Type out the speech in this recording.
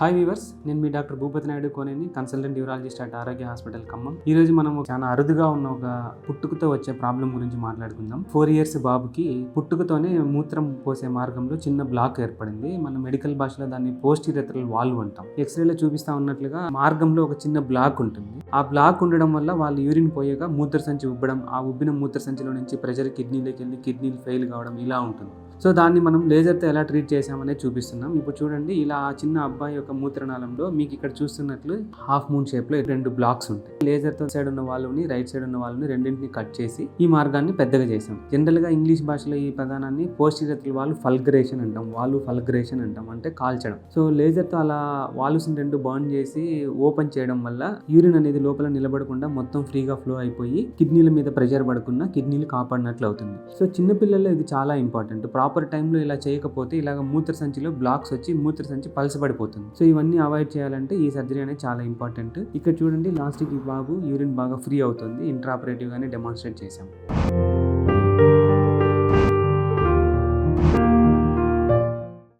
Hi viewers నేను మీ doctor Bhupathi Naidu Koneni consultant urologist at Arogya hospital Khammam. ఈ రోజు మనం చాలా అరుదుగా ఉన్న ఒక పుట్టుకతో వచ్చే ప్రాబ్లం గురించి మాట్లాడుకుందాం. ఫోర్ ఇయర్స్ బాబుకి పుట్టుకతోనే మూత్రం పోసే మార్గంలో చిన్న బ్లాక్ ఏర్పడింది. మన మెడికల్ భాషలో దాన్ని పోస్టిరెత్రల్ వాల్వ్ అంటాం. ఎక్స్రేలో చూపిస్తా ఉన్నట్లుగా మార్గంలో ఒక చిన్న బ్లాక్ ఉంటుంది. ఆ బ్లాక్ ఉండడం వల్ల వాళ్ళు యూరిన్ పోయేగా మూత్ర సంచి ఉబ్బడం ఆ ఉబ్బిన మూత్ర సంచిలో నుంచి ప్రెషర్ కిడ్నీలోకి వెళ్ళి కిడ్నీలు ఫెయిల్ కావడం ఇలా ఉంటుంది. సో దాన్ని మనం లేజర్తో ఎలా ట్రీట్ చేసామనేది చూపిస్తున్నాం. ఇప్పుడు చూడండి ఇలా ఆ చిన్న అబ్బాయి యొక్క మూత్రనాళంలో మీకు ఇక్కడ చూస్తున్నట్లు హాఫ్ మూన్ షేప్లో రెండు బ్లాక్స్ ఉంటాయి. లేజర్తో సైడ్ ఉన్న వాళ్ళని రైట్ సైడ్ ఉన్న వాళ్ళని రెండింటిని కట్ చేసి ఈ మార్గాన్ని పెద్దగా చేసాం జనరల్గా ఇంగ్లీష్ భాషలో ఈ పదానాన్ని పోస్టిరత్ల వాళ్ళు ఫల్గరేషన్ అంటాం. వాళ్ళు ఫల్గరేషన్ అంటాం అంటే కాల్చడం. సో లేజర్తో అలా వాల్వ్స్ని రెండు బర్న్ చేసి ఓపెన్ చేయడం వల్ల యూరిన్ అనేది లోపల నిలబడకుండా మొత్తం ఫ్రీగా ఫ్లో అయిపోయి కిడ్నీల మీద ప్రెషర్ పడకుండా కిడ్నీలు కాపాడినట్లు అవుతుంది. సో చిన్నపిల్లల్లో ఇది చాలా ఇంపార్టెంట్. ప్రాపర్ టైంలో ఇలా చేయకపోతే ఇలాగ మూత్ర సంచిలో బ్లాక్స్ వచ్చి మూత్ర సంచి పలసపడిపోతుంది సో ఇవన్నీ అవాయిడ్ చేయాలంటే ఈ సర్జరీ అనేది చాలా ఇంపార్టెంట్ ఇక్కడ చూడండి లాస్ట్కి బాబు యూరిన్ బాగా ఫ్రీ అవుతుంది. ఇంట్రాపరేటివ్ గానే డెమాన్స్ట్రేట్ చేశాం